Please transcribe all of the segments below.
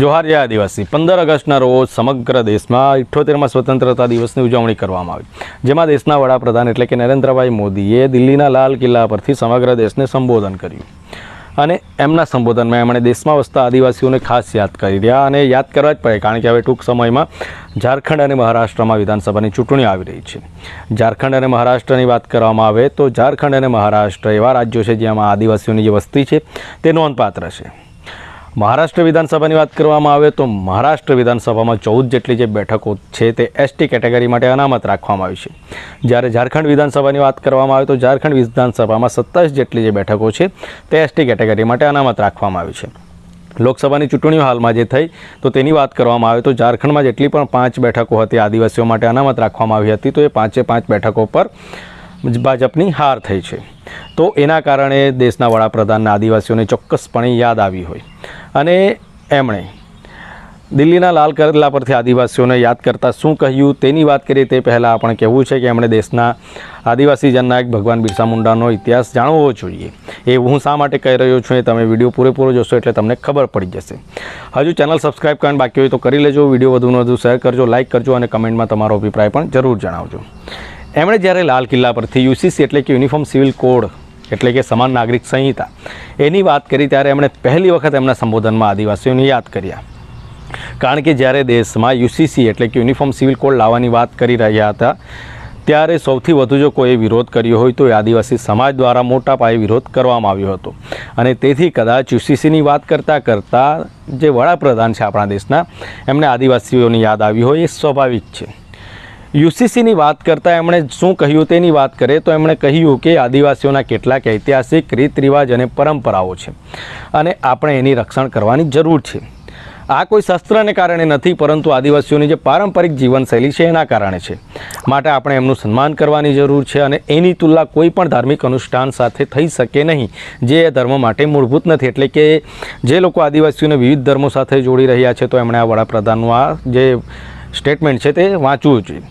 જોહાર આદિવાસી. પંદર ઓગસ્ટના રોજ સમગ્ર દેશમાં ઇઠ્ઠોતેરમાં સ્વતંત્રતા દિવસની ઉજવણી કરવામાં આવી. જેમાં દેશના વડાપ્રધાન એટલે કે નરેન્દ્રભાઈ મોદીએ દિલ્હીના લાલ કિલ્લા પરથી સમગ્ર દેશને સંબોધન કર્યું. અને એમના સંબોધનમાં એમણે દેશમાં વસતા આદિવાસીઓને ખાસ યાદ કરી રહ્યા અને યાદ કરવા જ પડે, કારણ કે હવે ટૂંક સમયમાં ઝારખંડ અને મહારાષ્ટ્રમાં વિધાનસભાની ચૂંટણી આવી રહી છે. ઝારખંડ અને મહારાષ્ટ્રની વાત કરવામાં આવે તો ઝારખંડ અને મહારાષ્ટ્ર એવા રાજ્યો છે જેમાં આદિવાસીઓની જે વસ્તી છે તે નોંધપાત્ર છે. મહારાષ્ટ્ર વિધાનસભાની વાત કરવામાં આવે તો મહારાષ્ટ્ર વિધાનસભામાં ચૌદ જેટલી જે બેઠકો છે તે એસટી કેટેગરી માટે અનામત રાખવામાં આવી છે. જ્યારે ઝારખંડ વિધાનસભાની વાત કરવામાં આવે તો ઝારખંડ વિધાનસભામાં સત્તાવીસ જેટલી જે બેઠકો છે તે એસટી કેટેગરી માટે અનામત રાખવામાં આવી છે. લોકસભાની ચૂંટણીઓ હાલમાં જે થઈ તો તેની વાત કરવામાં આવે તો ઝારખંડમાં જેટલી પણ પાંચ બેઠકો હતી આદિવાસીઓ માટે અનામત રાખવામાં આવી હતી તો એ પાંચે પાંચ બેઠકો પર ભાજપની હાર થઈ છે. તો એના કારણે દેશના વડાપ્રધાનના આદિવાસીઓને ચોક્કસપણે યાદ આવી હોય. અને એમણે દિલ્હીના લાલ કિલ્લા પરથી આદિવાસીઓને યાદ કરતાં શું કહ્યું તેની વાત કરીએ તે પહેલાં આપણે કહેવું છે કે એમણે દેશના આદિવાસી જનનાયક ભગવાન બિરસા મુંડાનો ઇતિહાસ જાણવો જોઈએ. એ હું શા માટે કહી રહ્યો છું એ તમે વીડિયો પૂરેપૂરો જોશો એટલે તમને ખબર પડી જશે. હજુ ચેનલ સબસ્ક્રાઈબ કરવાનું બાકી હોય તો કરી લેજો. વીડિયો વધુને વધુ શેર કરજો, લાઇક કરજો અને કમેન્ટમાં તમારો અભિપ્રાય પણ જરૂર જણાવજો. એમણે જ્યારે લાલ કિલ્લા પરથી યુસીસી એટલે કે યુનિફોર્મ સિવિલ કોડ એટલે કે સમાન નાગરિક સંહિતા એની વાત કરી ત્યારે એમણે પહેલી વખત એમના સંબોધનમાં આદિવાસીઓને યાદ કર્યા. કારણ કે જ્યારે દેશમાં યુસીસી એટલે કે યુનિફોર્મ સિવિલ કોડ લાવવાની વાત કરી રહ્યા હતા, ત્યારે સૌથી વધુ જો કોઈએ વિરોધ કર્યો હોય તો એ આદિવાસી સમાજ દ્વારા મોટા પાયે વિરોધ કરવામાં આવ્યો હતો. અને તેથી કદાચ યુસીસીની વાત કરતાં કરતાં જે વડાપ્રધાન છે આપણા દેશના, એમને આદિવાસીઓની યાદ આવી હોય એ સ્વાભાવિક છે. યુસીસીની વાત કરતાં એમણે શું કહ્યું તેની વાત કરીએ તો એમણે કહ્યું કે આદિવાસીઓના કેટલાક ઐતિહાસિક રીત રિવાજ અને પરંપરાઓ છે અને આપણે એની રક્ષણ કરવાની જરૂર છે. આ કોઈ શસ્ત્રને કારણે નથી, પરંતુ આદિવાસીઓની જે પારંપરિક જીવનશૈલી છે એના કારણે છે. માટે આપણે એમનું સન્માન કરવાની જરૂર છે અને એની તુલના કોઈ પણ ધાર્મિક અનુષ્ઠાન સાથે થઈ શકે નહીં, જે ધર્મ માટે મૂળભૂત નથી. એટલે કે જે લોકો આદિવાસીઓને વિવિધ ધર્મો સાથે જોડી રહ્યા છે, તો એમણે આ વડાપ્રધાનનું આ જે સ્ટેટમેન્ટ છે તે વાંચવું જોઈએ.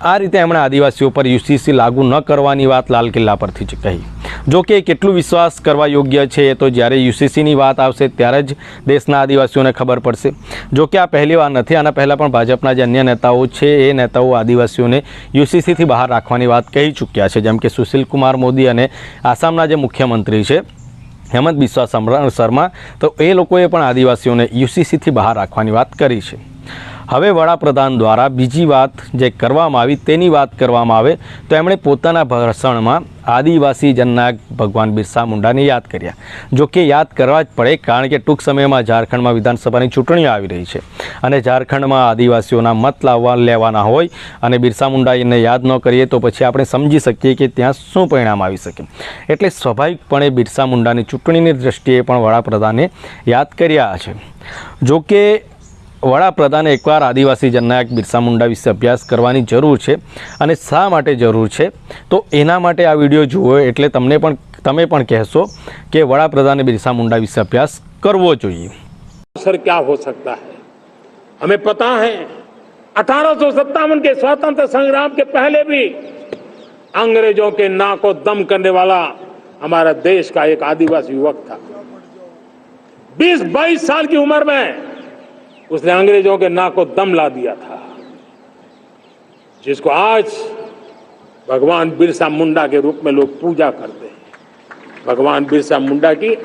આ રીતે એમણે આદિવાસીઓ પર યુસીસી લાગુ ન કરવાની વાત લાલ કિલ્લા પરથી જ કહી. જો કે કેટલું વિશ્વાસ કરવા યોગ્ય છે તો જ્યારે યુસીસીની વાત આવશે ત્યારે જ દેશના આદિવાસીઓને ખબર પડશે. જો કે આ પહેલી વાર નથી, આના પહેલાં પણ ભાજપના જે અન્ય નેતાઓ છે એ નેતાઓ આદિવાસીઓને યુસીસીથી બહાર રાખવાની વાત કહી ચૂક્યા છે. જેમ કે સુશીલ કુમાર મોદી અને આસામના જે મુખ્યમંત્રી છે હેમંત બિસ્વા શર્મા, તો એ લોકોએ પણ આદિવાસીઓને યુસીસીથી બહાર રાખવાની વાત કરી છે. હવે વડાપ્રધાન દ્વારા બીજી વાત જે કરવામાં આવી તેની વાત કરવામાં આવે તો એમણે પોતાના ભાષણમાં આદિવાસી જનનાયક ભગવાન બિરસા મુંડાને યાદ કર્યા. જો કે યાદ કરવા જ પડે કારણ કે ટૂંક સમયમાં ઝારખંડમાં વિધાનસભાની ચૂંટણીઓ આવી રહી છે અને ઝારખંડમાં આદિવાસીઓના મત લાવવા લેવાના હોય અને બિરસા મુંડા એને યાદ ન કરીએ તો પછી આપણે સમજી શકીએ કે ત્યાં શું પરિણામ આવી શકે. એટલે સ્વાભાવિકપણે બિરસા મુંડાની ચૂંટણીની દ્રષ્ટિએ પણ વડાપ્રધાને યાદ કર્યા છે. જો કે વડાપ્રધાને એકવાર આદિવાસી જનનાયક બિરસા મુંડા વિશે અભ્યાસ કરવાની જરૂર છે અને શા માટે જરૂર છે તો એના માટે આ વિડીયો જુઓ એટલે તમને પણ તમે પણ કહેશો કે વડાપ્રધાને બિરસા મુંડા વિશે અભ્યાસ કરવો જોઈએ अवसर क्या हो सकता है हमें पता है अठारह के स्वतंत्र संग्राम के पहले भी अंग्रेजों के नाक को दम करने वाला हमारा देश का एक आदिवासी युवक था 20-22 साल की उम्र में उसने अंग्रेज़ों के नाक को दम ला दिया था, जिसको आज भगवान बिरसा मुंडा के रूप में लोग पूजा करते हैं। भगवान बिरसा मुंडा की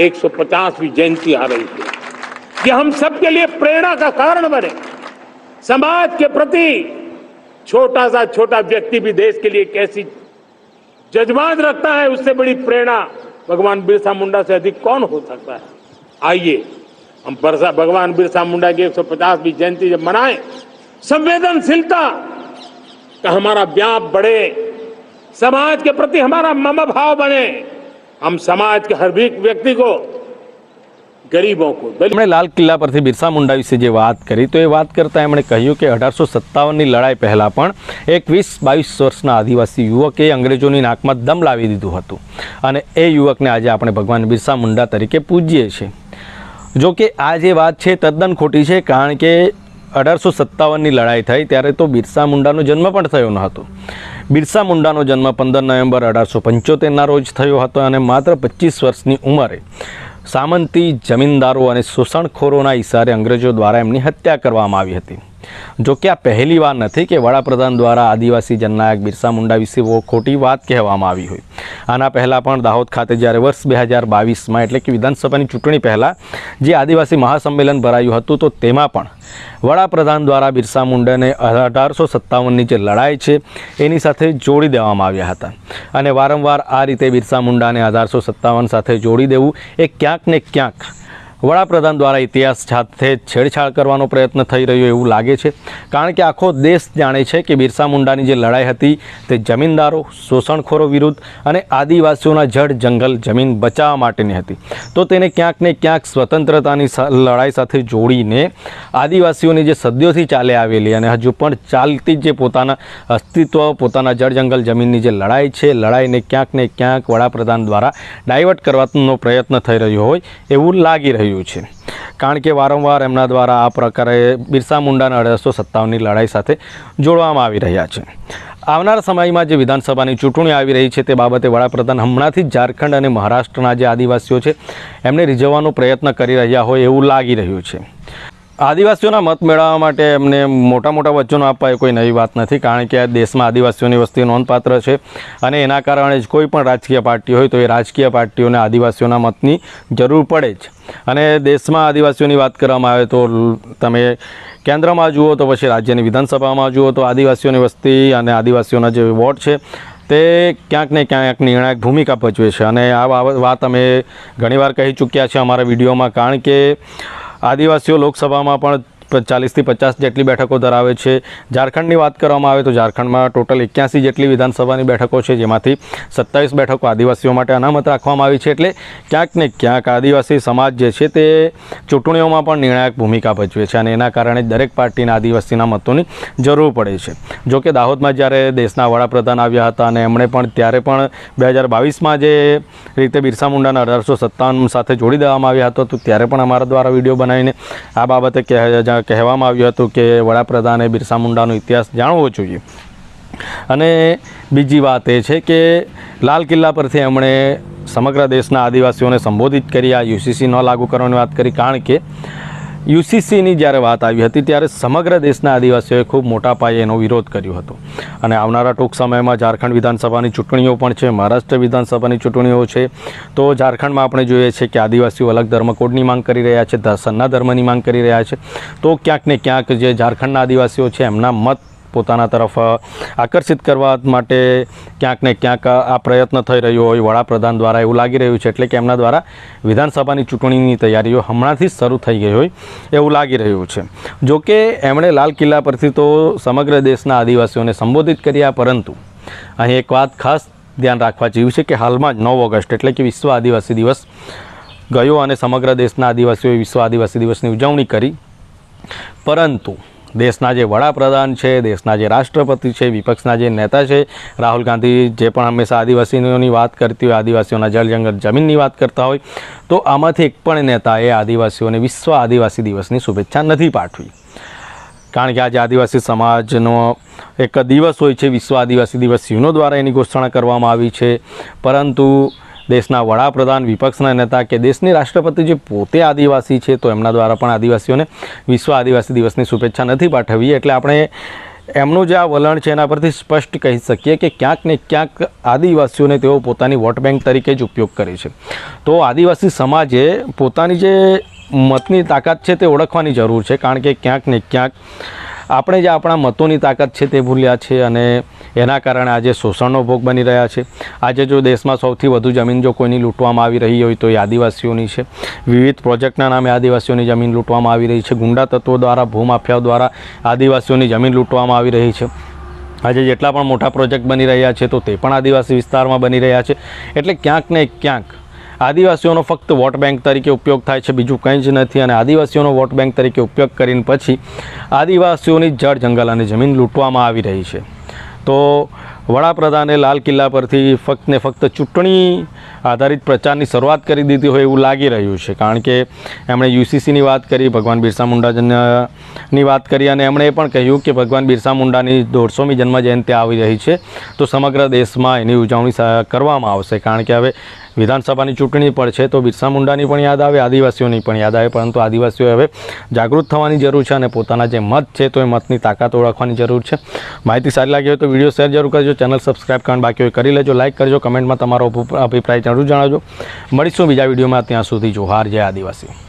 150वीं जयंती आ रही है। कि हम सबके लिए प्रेरणा का कारण बने। समाज के प्रति छोटा सा छोटा व्यक्ति भी देश के लिए कैसी जज्बात रखता है, उससे बड़ी प्रेरणा भगवान बिरसा मुंडा से अधिक कौन हो सकता है? आइए हम बरसा भगवान बिरसा मुंडा की 150वीं जयंती जब मनाएं संवेदनशीलता का हमारा व्याप बढ़े समाज के प्रति हमारा मम भाव बने हम समाज के हर भी व्यक्ति को गरीबों को दलित એમણે લાલ કિલ્લા પરથી બિરસા મુંડા વિશે જે વાત કરી તો એ વાત કરતાં એમણે કહ્યું કે અઢારસો સત્તાવનની લડાઈ પહેલાં પણ એક વીસ બાવીસ વર્ષના આદિવાસી યુવકે અંગ્રેજોની નાકમાં દમ લાવી દીધું હતું અને એ યુવકને આજે આપણે ભગવાન બિરસા મુંડા તરીકે પૂજીએ છીએ જો કે આ જે વાત છે, તદ્દન ખોટી છે, કારણ કે અઢારસો સત્તાવનની લડાઈ થઈ, ત્યારે તો બિરસા મુંડાનો જન્મ પણ થયો ન હતો. બિરસા મુંડાનો જન્મ પંદર નવેમ્બર અઢારસો પંચોતેરના રોજ થયો હતો અને માત્ર પચીસ વર્ષની ઉંમરે સામંતી જમીનદારો અને શોષણખોરોના ઇશારે અંગ્રેજો દ્વારા એમની હત્યા કરવામાં આવી હતી. જો કે આ પહેલી વાર નથી કે વડાપ્રધાન દ્વારા આદિવાસી જનનાયક બિરસા મુંડા વિશે બહુ ખોટી વાત કહેવામાં આવી હોય. આના પહેલાં પણ દાહોદ ખાતે જ્યારે વર્ષ બે હજાર બાવીસમાં એટલે કે વિધાનસભાની ચૂંટણી પહેલાં જે આદિવાસી મહાસંમેલન ભરાયું હતું, તો તેમાં પણ વડાપ્રધાન દ્વારા બિરસા મુંડાને અઢારસો સત્તાવનની જે લડાઈ છે, એની સાથે જોડી દેવામાં આવ્યા હતા. અને વારંવાર આ રીતે બિરસા મુંડાને અઢારસો સત્તાવન સાથે જોડી દેવું એ ક્યાંક ને ક્યાંક વડાપ્રધાન દ્વારા ઇતિહાસ સાથે છેડછાડ કરવાનો પ્રયત્ન થઈ રહ્યો એવું લાગે છે. કારણ કે આખો દેશ જાણે છે કે બિરસા મુંડાની જે લડાઈ હતી તે જમીનદારો, શોષણખોરો વિરુદ્ધ અને આદિવાસીઓના જળ જંગલ જમીન બચાવવા માટેની હતી. તો તેને ક્યાંક ને ક્યાંક સ્વતંત્રતાની લડાઈ સાથે જોડીને આદિવાસીઓની જે સદીઓથી ચાલે આવેલી અને હજુ પણ ચાલતી જ પોતાના અસ્તિત્વ, પોતાના જળ જંગલ જમીનની જે લડાઈ છે, લડાઈને ક્યાંક ને ક્યાંક વડાપ્રધાન દ્વારા ડાયવર્ટ કરવાનો પ્રયત્ન થઈ રહ્યો હોય એવું લાગી રહ્યું છે. કારણ કે વારંવાર એમના દ્વારા આ પ્રકારે બિરસા મુંડાના અઢારસો સત્તાવનની લડાઈ સાથે જોડવામાં આવી રહ્યા છે. આવનાર સમયમાં જે વિધાનસભાની ચૂંટણી આવી રહી છે તે બાબતે વડાપ્રધાન હમણાંથી જ ઝારખંડ અને મહારાષ્ટ્રના જે આદિવાસીઓ છે એમને રીઝવવાનો પ્રયત્ન કરી રહ્યા હોય એવું લાગી રહ્યું છે. આદિવાસીઓના મત મેળવવા માટે એમને મોટા મોટા વચનો આપવા એ કોઈ નવી વાત નથી, કારણ કે આ દેશમાં આદિવાસીઓની વસ્તી નોંધપાત્ર છે અને એના કારણે જ કોઈ પણ રાજકીય પાર્ટી હોય તો એ રાજકીય પાર્ટીઓને આદિવાસીઓના મતની જરૂર પડે જ. અને દેશમાં આદિવાસીઓની વાત કરવામાં આવે તો તમે કેન્દ્રમાં જુઓ તો પછી રાજ્યની વિધાનસભામાં જુઓ તો આદિવાસીઓની વસ્તી અને આદિવાસીઓના જે વોટ છે તે ક્યાંક ને ક્યાંક નિર્ણાયક ભૂમિકા ભજવે છે. અને આ વાત અમે ઘણીવાર કહી ચૂક્યા છે અમારા વિડીયોમાં, કારણ કે આદિવાસીઓ લોકસભામાં પણ ચાલીસથી પચાસ જેટલી બેઠકો ધરાવે છે. ઝારખંડની વાત કરવામાં આવે તો ઝારખંડમાં ટોટલ એક્યાસી જેટલી વિધાનસભાની બેઠકો છે, જેમાંથી સત્તાવીસ બેઠકો આદિવાસીઓ માટે અનામત રાખવામાં આવી છે. એટલે ક્યાંક ને ક્યાંક આદિવાસી સમાજ જે છે તે ચૂંટણીઓમાં પણ નિર્ણાયક ભૂમિકા ભજવે છે અને એના કારણે દરેક પાર્ટીના આદિવાસીના મતોની જરૂર પડે છે. જોકે દાહોદમાં જ્યારે દેશના વડાપ્રધાન આવ્યા હતા અને એમણે પણ ત્યારે પણ બે હજાર બાવીસમાં જે રીતે બિરસા મુંડાના અઢારસો સત્તાવન સાથે જોડી દેવામાં આવ્યા હતો, તો ત્યારે પણ અમારા દ્વારા વીડિયો બનાવીને આ બાબતે કહે- કહેવામાં આવ્યું હતું કે વડાપ્રધાને બિરસા મુંડાનો ઇતિહાસ જાણવો જોઈએ. અને બીજી વાત એ છે કે લાલ કિલ્લા પરથી એમણે સમગ્ર દેશના આદિવાસીઓને સંબોધિત કરી, આ યુસીસી ન લાગુ કરવાની વાત કરી, કારણ કે યુસીસીની જ્યારે વાત આવી હતી ત્યારે સમગ્ર દેશના આદિવાસીઓએ ખૂબ મોટા પાયે એનો વિરોધ કર્યો હતો. અને આવનારા ટૂંક સમયમાં ઝારખંડ વિધાનસભાની ચૂંટણીઓ પણ છે, મહારાષ્ટ્ર વિધાનસભાની ચૂંટણીઓ છે, તો ઝારખંડમાં આપણે જોઈએ છે કે આદિવાસીઓ અલગ ધર્મકોડની માંગ કરી રહ્યા છે સન્ના ધર્મની માંગ કરી રહ્યા છે. તો ક્યાંક ને ક્યાંક જે ઝારખંડના આદિવાસીઓ છે, એમના મત પોતાના તરફ આકર્ષિત કરવા માટે ક્યાંક ને ક્યાંક આ પ્રયત્ન થઈ રહ્યો હોય. વડાપ્રધાન દ્વારા એવું લાગી રહ્યું છે, એટલે કે એમના દ્વારા વિધાનસભાની ચૂંટણીની તૈયારીઓ હમણાંથી જ શરૂ થઈ ગઈ હોય એવું લાગી રહ્યું છે. જો કે એમણે લાલ કિલ્લા પરથી તો સમગ્ર દેશના આદિવાસીઓને સંબોધિત કર્યા, પરંતુ અહીં એક વાત ખાસ ધ્યાન રાખવા જેવી છે કે હાલમાં જ નવ ઓગસ્ટ, એટલે કે વિશ્વ આદિવાસી દિવસ ગયો અને સમગ્ર દેશના આદિવાસીઓએ વિશ્વ આદિવાસી દિવસની ઉજવણી કરી. પરંતુ દેશના જે વડાપ્રધાન છે, દેશના જે રાષ્ટ્રપતિ છે, વિપક્ષના જે નેતા છે, રાહુલ ગાંધી જે પણ હંમેશા આદિવાસીઓની વાત કરતી હોય, આદિવાસીઓના જળ જંગલ જમીનની વાત કરતા હોય, તો આમાંથી એક પણ નેતાએ આદિવાસીઓને વિશ્વ આદિવાસી દિવસની શુભેચ્છા નથી પાઠવી. કારણ કે આજે આદિવાસી સમાજનો એક દિવસ હોય છે, વિશ્વ આદિવાસી દિવસ, યુનો દ્વારા એની ઘોષણા કરવામાં આવી છે. પરંતુ દેશના વડાપ્રધાન, વિપક્ષના નેતા કે દેશની રાષ્ટ્રપતિ જે પોતે આદિવાસી છે, તો એમના દ્વારા પણ આદિવાસીઓને વિશ્વ આદિવાસી દિવસની શુભેચ્છા નથી પાઠવી એટલે આપણે એમનું જે આ વલણ છે, એના પરથી સ્પષ્ટ કહી શકીએ કે ક્યાંક ને ક્યાંક આદિવાસીઓને તેઓ પોતાની વોટ બેંક તરીકે જ ઉપયોગ કરે છે. તો આદિવાસી સમાજે પોતાની જે મતની તાકાત છે, તે ઓળખવાની જરૂર છે. કારણ કે ક્યાંક ને ક્યાંક આપણે જે આપણા મતોની તાકાત છે, તે ભૂલ્યા છે અને એના કારણે આજે શોષણનો ભોગ બની રહ્યા છે. આજે જો દેશમાં સૌથી વધુ જમીન જો કોઈની લૂંટવામાં આવી રહી હોય તો એ આદિવાસીઓની છે. વિવિધ પ્રોજેક્ટના નામે આદિવાસીઓની જમીન લૂંટવામાં આવી રહી છે. ગુંડા તત્વો દ્વારા, ભૂમાફિયાઓ દ્વારા આદિવાસીઓની જમીન લૂંટવામાં આવી રહી છે. આજે જેટલા પણ મોટા પ્રોજેક્ટ બની રહ્યા છે તો તે પણ આદિવાસી વિસ્તારમાં બની રહ્યા છે. એટલે ક્યાંક ને ક્યાંક આદિવાસીઓનો ફક્ત વોટ બેંક તરીકે ઉપયોગ થાય છે, બીજું કંઈ જ નથી. અને આદિવાસીઓનો વોટ બેંક તરીકે ઉપયોગ કરીને પછી આદિવાસીઓની જળ જંગલ અને જમીન લૂંટવામાં આવી રહી છે. તો વડાપ્રધાને લાલ કિલ્લા પરથી ફક્ત ને ફક્ત ચૂંટણી આધારિત પ્રચારની શરૂઆત કરી દીધી હોય એવું લાગી રહ્યું છે. કારણ કે એમણે યુસીસીની વાત કરી, ભગવાન બિરસા મુંડાની વાત કરી અને એમણે એ પણ કહ્યું કે ભગવાન બિરસા મુંડાની દોઢસોમી જન્મજયંતિ આવી રહી છે. તો સમગ્ર દેશમાં એની ઉજવણી કરવામાં આવશે. કારણ કે હવે વિધાનસભાની ચૂંટણી પણ છે તો બિરસા મુંડાની પણ યાદ આવે, આદિવાસીઓની પણ યાદ આવે, પરંતુ આદિવાસીઓ હવે જાગૃત થવાની જરૂર છે અને પોતાના જે મત છે તો એ મતની તાકાત ઓળખવાની જરૂર છે. માહિતી સારી લાગી હોય તો વીડિયો શેર જરૂર કરજો, ચેનલ સબસ્ક્રાઇબ કરવાનું બાકી હોય કરી લેજો, લાઇક કરજો, કમેન્ટમાં તમારો અભિપ્રાય જરૂર જણાવજો. મળીશું બીજા વિડીયોમાં, ત્યાં સુધી જોહાર, જય આદિવાસી.